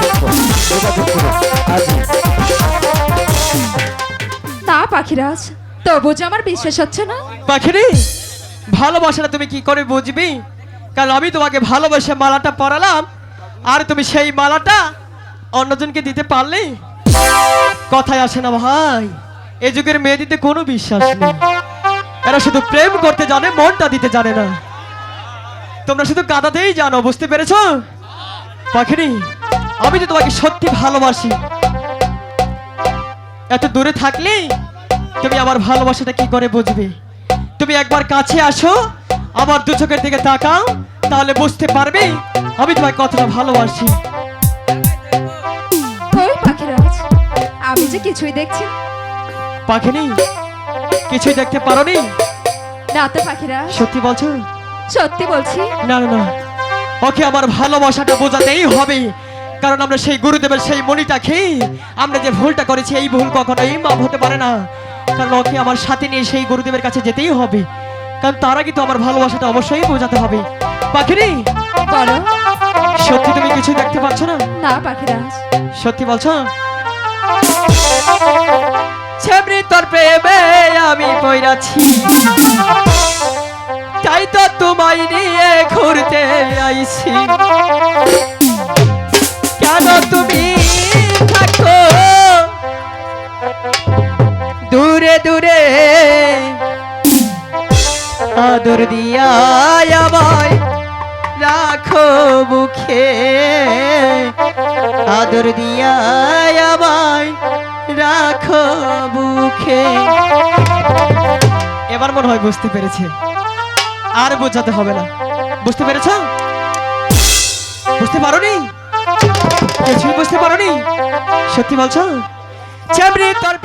সম্পর্ক যোগাযোগ করুন আজই না পাখিরাজ, তবু যে আমার বিশ্বাস হচ্ছে না। পাখিরি ভালোবাসাটা তুমি কি করে বুঝবি? কারণ আমি তোমাকে ভালোবাসে মালাটা পরালাম, আর তুমি সেই মালাটা অন্যজনকে দিতে পারলে? কথায় আসে না ভাই, এ যুগের মেয়েদিতে কোনো বিশ্বাস নেই। এরা শুধু প্রেম করতে জানে, মনটা দিতে জানে না। তোমরা শুধু কাঁদাতেই জানো, বুঝতে পেরেছ? পাখিরি আমি তো তোমাকে সত্যি ভালোবাসি। এত দূরে থাকলে তুমি আমার ভালোবাসাটা কি করে বুঝবে? তুমি একবার কাছে আসো আমার দু চোখের দিকে তাকাও তাহলে বুঝতে পারবে আমি তোমার কতটা ভালোবাসি। আমি যে কিছুই দেখছি না। পাখিনি কিছুই দেখতে পারোনি না তো পাখিরাজ সত্যি বলছো? সত্যি বলছি। না না না। ওকে আমার ভালোবাসাটা বোঝাতেই হবে। কারণ আমরা সেই গুরুদেবের সেই মণিটা খেয়ে আমরা যে ভুলটা করেছি এই ভুল কখনোই মাপ হতে পারে না। কারণ ওকে আমার সাথে নিয়ে সেই গুরুদেবের কাছে যেতেই হবে। কারণ তার আগে তো আমার ভালোবাসাটা অবশ্যই বোঝাতে হবে। বলো। সত্যি তুমি কিছু দেখতে পাচ্ছ না? না পাখিরাজ। সত্যি বলছো? ছেমরি তোর প্রেমে আমি পইরাছি। তাই তো তোমায় নিয়ে ঘুরতে আইছি। দিয়া আমায় রাখো মুখে। আদর দিয়া আমায় রাখো মুখে। এবার মনে হয় বুঝতে পেরেছে। আর বোঝাতে হবে না। বুঝতে পেরেছ? বুঝতে পারোনি? কিছুই বুঝতে পারোনি? সত্যি বলছো? চাবরি তোর